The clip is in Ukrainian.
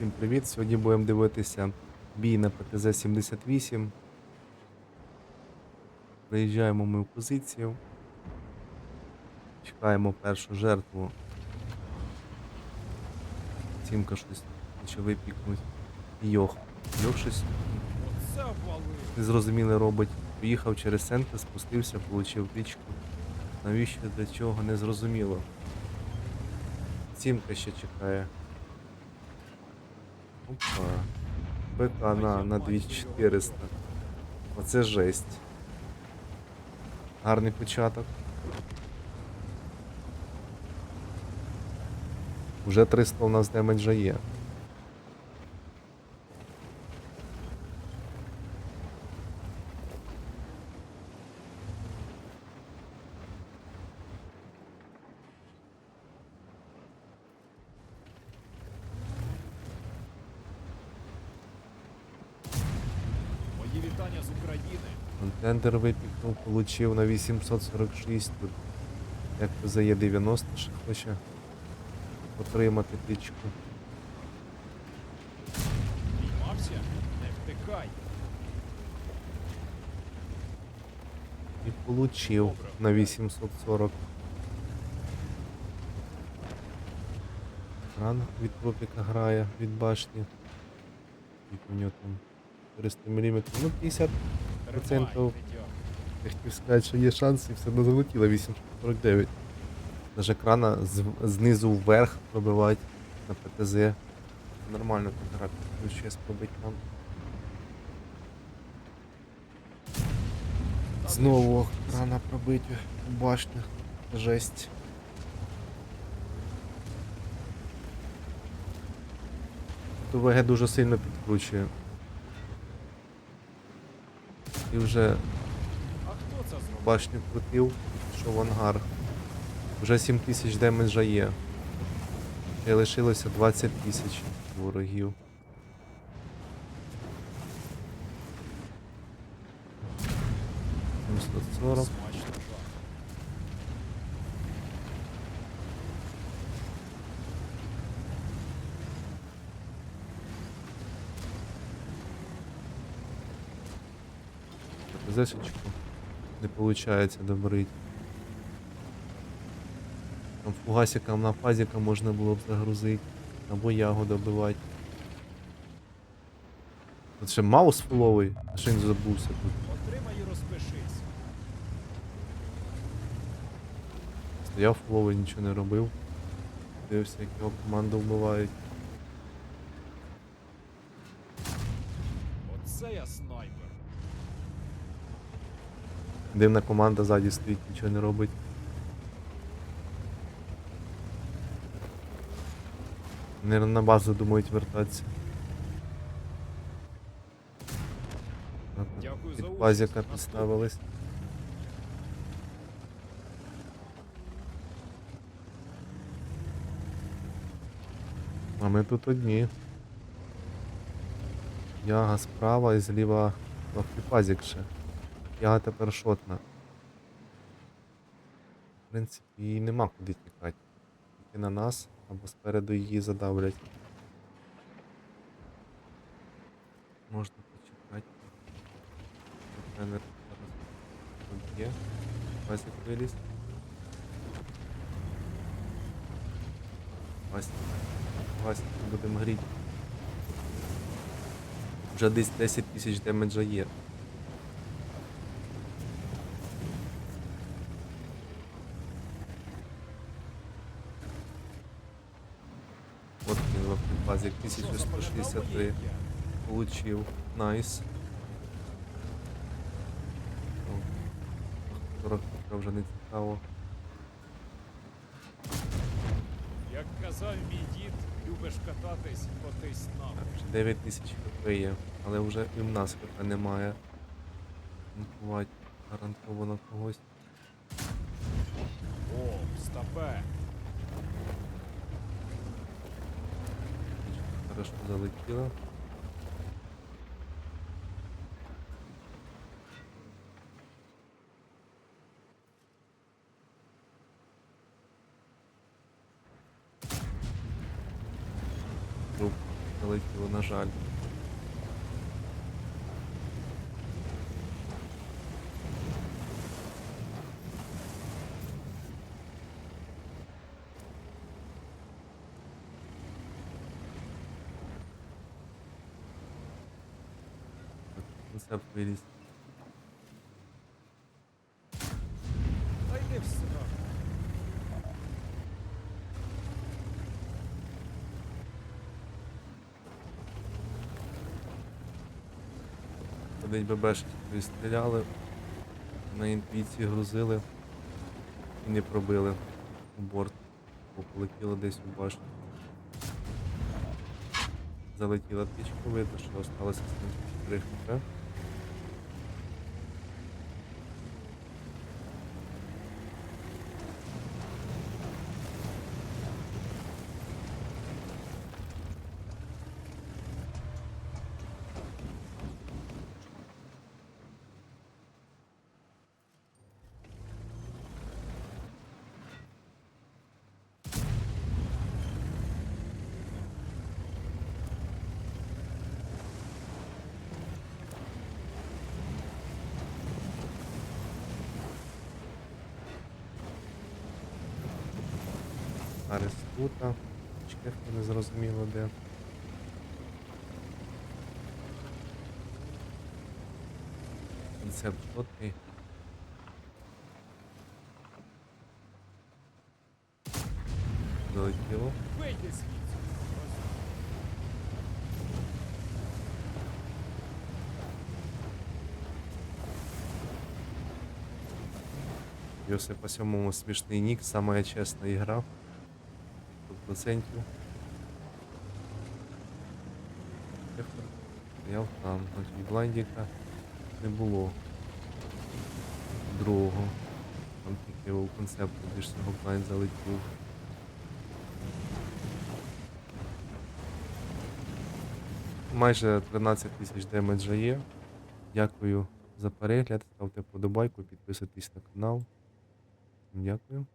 Всім привіт! Сьогодні будемо дивитися бій на ПТЗ-78. Приїжджаємо ми в позицію. Чекаємо першу жертву. Сімка щось хоче випікнути. Йох. Йох щось незрозуміле робить. Поїхав через центр, спустився, получив тичку. Навіщо для чого не зрозуміло. Сімка ще чекає. Опа. БК на, на 2400. Оце жесть. Гарний початок. Уже 300 у нас демеджа є. Контендер випікнув, получив на 846 тут. Як за 90 ще хоче отримати тичку. Піймався? Не втикай. І получив Добре. на 840. Ран від тропіка грає від башні. І у нього там 400 мм. Ну 50 Вітьок. Я хотів сказати, що є шанс і все одно залетіло 849. Даже крана з, знизу вверх пробивати на ПТЗ. Нормально так грати. Плюс ще спробити нам. Знову що? крана пробити у башню. Жесть. ВГ дуже сильно підкручує. І вже башню крутив, що в ангар. Вже 7 тисяч демеджа є. І лишилося 20 тисяч ворогів. Сорок. Так. Не виходить добрить. Там фугасиком на фазіка можна було б загрузити. Або ягу добивати. Тут ще маус фуловий, а що він забувся тут. Отримай і розпишись. Стояв фуловий, нічого не робив. Дивився, як його команду вбивають. Оце я снайпер. Дивна команда ззаді стоїть, нічого не робить. Не на базу думають вертатися. Під пазіка підставились. А ми тут одні. Яга справа і зліва пазік ще. Яга тепер шотна. В принципі, їй нема куди тікати. Тільки на нас або спереду її задавлять. Можна почекати. Тренер зараз тут є. Пасік виліз. Пасік. Пасік будемо гріти. Вже десь 10 тисяч демеджа є. От він в базі Що, 1163 мої получив. Найс. 40 вже не цікаво. Як казав мій дід, любиш кататись, котись нам. Так, вже 9 тисяч хп є, але вже і в нас хп немає. Бувати гарантовано когось. О, стапе. що залетіло. Залетіло, на жаль. Концепт виліз. Один ББшки стріляли, на інтуїції грузили і не пробили у борт, бо полетіло десь у башню. Залетіла птичка, видно, що осталося 74 хп. Арес тут, чкефка не зрозуміло де. Концепт чіткий. Долетіло. Звідси. Йосипа сьомому смішний нік, самая чесна ігра. 100%. Ефер стояв там, значить блайндіка не було. Другого. Там тільки у концепту більш цього блайнд залетів. Майже 13 тисяч демеджа є. Дякую за перегляд. Ставте подобайку, підписуйтесь на канал. Дякую.